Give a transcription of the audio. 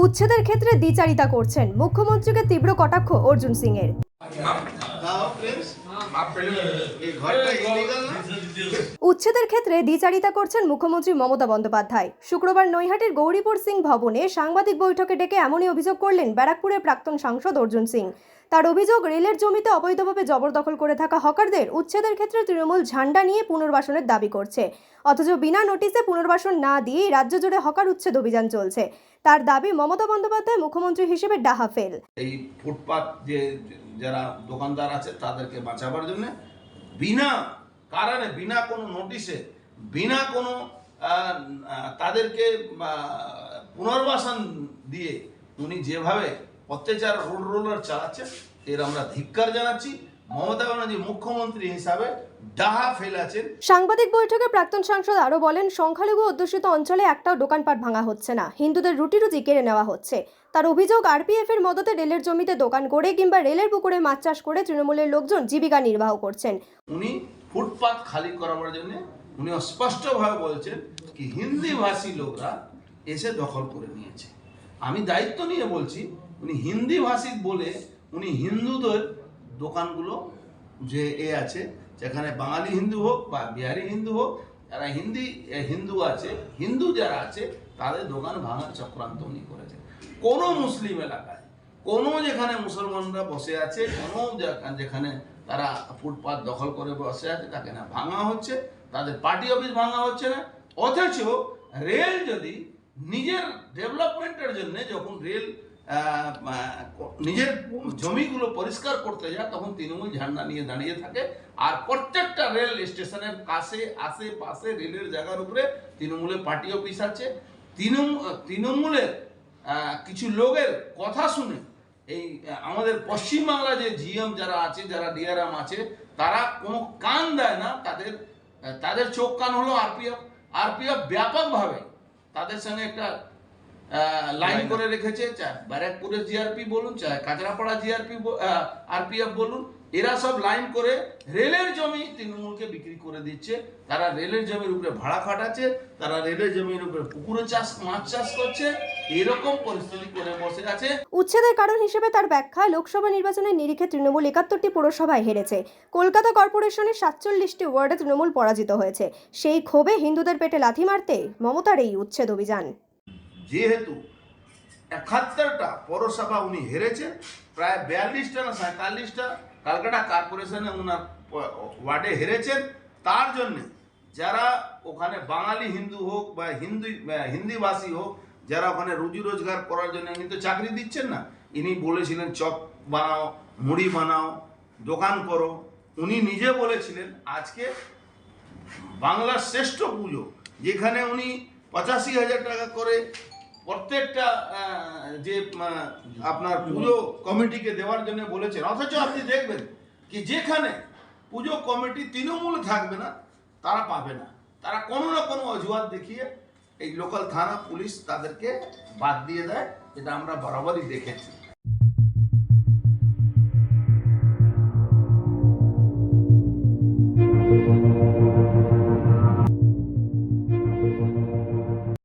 উচ্ছেদের ক্ষেত্রে দ্বিচারিতা করছেন মুখ্যমন্ত্রীকে তীব্র কটাক্ষ অর্জুন সিং এর উচ্ছেদের ক্ষেত্রে দ্বিচারিতা করছেন মুখ্যমন্ত্রী মমতা বন্দ্যোপাধ্যায়। শুক্রবার নৈহাটির গৌরীপুর সিং ভবনে সাংবাদিক বৈঠকে ডেকে এমনই অভিযোগ করলেন ব্যারাকপুরের প্রাক্তন সাংসদ অর্জুন সিং। তার অভিযোগ, রেলের জমিতে অবৈধভাবে জবরদখল করে থাকা হকারদের উচ্ছেদের ক্ষেত্রে তৃণমূল ঝান্ডা নিয়ে পুনর্বাসনের দাবি করছে। অথচ বিনা নোটিশে পুনর্বাসন না দিয়েই রাজ্য জুড়ে হকার উচ্ছেদ অভিযান চলছে। তার দাবি, মমতা বন্দ্যোপাধ্যায় মুখ্যমন্ত্রী হিসেবে ডাহা ফেল। এই ফুটপাত যে, যারা দোকানদার আছে তাদেরকে বাঁচাবার জন্য বিনা কারণে বিনা কোনো নোটিশে বিনা কোনো তাদেরকে পুনর্বাসন দিয়ে উনি যেভাবে অত্যাচার রোড রোলার চালাচ্ছেন এর আমরা ধিক্কার জানাচ্ছি। মমতা ব্যানার্জি মুখ্যমন্ত্রী হিসাবে ডাহা ফেলেছেন সাংবাদিক বৈঠকে প্রাক্তন সাংসদ আরও বলেন সংখ্যালঘু অধ্যুষিত অঞ্চলে একটাও দোকানপাট ভাঙা হচ্ছে না। হিন্দুদের রুটি রুজি কেড়ে নেওয়া হচ্ছে। তার অভিযোগ আরপিএফ এর মদতে রেলের জমিতে দোকান করে কিংবা রেলের পুকুরে মাছ চাষ করে তৃণমূলের লোকজন জীবিকা নির্বাহ করছেন। উনি ফুটপাত খালি করাবার জন্য উনি স্পষ্টভাবে বলছেন কি হিন্দি ভাষী লোকরা এসে দখল করে নিয়েছে। আমি দায়িত্ব নিয়ে বলছি, উনি হিন্দি ভাষী বলে উনি হিন্দুদের দোকানগুলো যে এ আছে, যেখানে বাঙালি হিন্দু হোক বা বিহারি হিন্দু হোক, যারা হিন্দি হিন্দু আছে, হিন্দু যারা আছে, তাদের দোকান ভাঙার চক্রান্ত উনি করেছেন কোনো মুসলিম এলাকায়, কোনো যেখানে মুসলমানরা বসে আছে, কোনো যেখানে তারা ফুটপাত দখল করে বসে আছে, তাকে না ভাঙা হচ্ছে, তাদের পার্টি অফিস ভাঙা হচ্ছে না। অথচ রেল যদি নিজের ডেভেলপমেন্টের জন্য যখন রেল নিজের জমিগুলো পরিষ্কার করতে যায়, তখন তৃণমূল ঝান্ডা নিয়ে দাঁড়িয়ে থাকে। আর প্রত্যেকটা রেল স্টেশনের কাছে, আশেপাশে রেলের জায়গার উপরে তৃণমূলের পার্টি অফিস আছে। তৃণমূল তৃণমূলের কিছু লোকের কথা শুনে এই আমাদের পশ্চিমবাংলা যে জিএম যারা আছে, যারা ডিআরএম আছে, তারা কোনো কান দেয় না, তাদের তাদের চোখ কান হলো আরপিএফ। আরপিএফ ব্যাপকভাবে তাদের সঙ্গে একটা লাইন করে রেখেছে ব্যারাকপুরের জিআরপি বলুন চাই কাঁচরাপাড়া জিআরপি আরপিএফ বলুন এরা সব লাইন করে রেলের জমি তৃণমূলকে বিক্রি করে দিচ্ছে। তারা রেলের জমির উপরে ভাড়া খাটাচ্ছে তারা রেলের জমির উপরে পুকুরে চাষ মাছ চাষ করছে এরকম পরিস্থিতি করে বসে আছে। উচ্ছেদের কারণ হিসেবে তার ব্যাখ্যা লোকসভা নির্বাচনের নিরিখে তৃণমূল একাত্তরটি পুরসভায় হেরেছে। কলকাতা কর্পোরেশনের সাতচল্লিশটি ওয়ার্ডে তৃণমূল পরাজিত হয়েছে। সেই ক্ষোভে হিন্দুদের পেটে লাথি মারতে মমতার এই উচ্ছেদ অভিযান। যেহেতু একাত্তরটা পৌরসভা উনি হেরেছেন প্রায় বিয়াল্লিশটা না সাঁতাল্লিশটা কালকাটা কর্পোরেশনে ওনার ওয়ার্ডে হেরেছেন। তার জন্যে যারা ওখানে বাঙালি হিন্দু হোক বা হিন্দু হিন্দিভাষী হোক, যারা ওখানে রুজি রোজগার করার জন্য ইনি তো চাকরি দিচ্ছেন না, ইনি বলেছিলেন, চপ বানাও, মুড়ি বানাও, দোকান করো। উনি নিজে বলেছিলেন, আজকে বাংলার শ্রেষ্ঠ পুজো। যেখানে উনি পঁচাশি হাজার টাকা করে প্রত্যেকটা যে আপনার পুজো কমিটিকে দেওয়ার জন্য বলেছেন, অথচ আপনি দেখবেন কি যেখানে পুজো কমিটি তৃণমূল থাকবে না, তারা পাবে না। তারা কোনো না কোনো অজুহাত দেখিয়ে এই লোকাল থানা পুলিশ তাদেরকে বাদ দিয়ে দেয়, যেটা আমরা বরাবরই দেখেছি।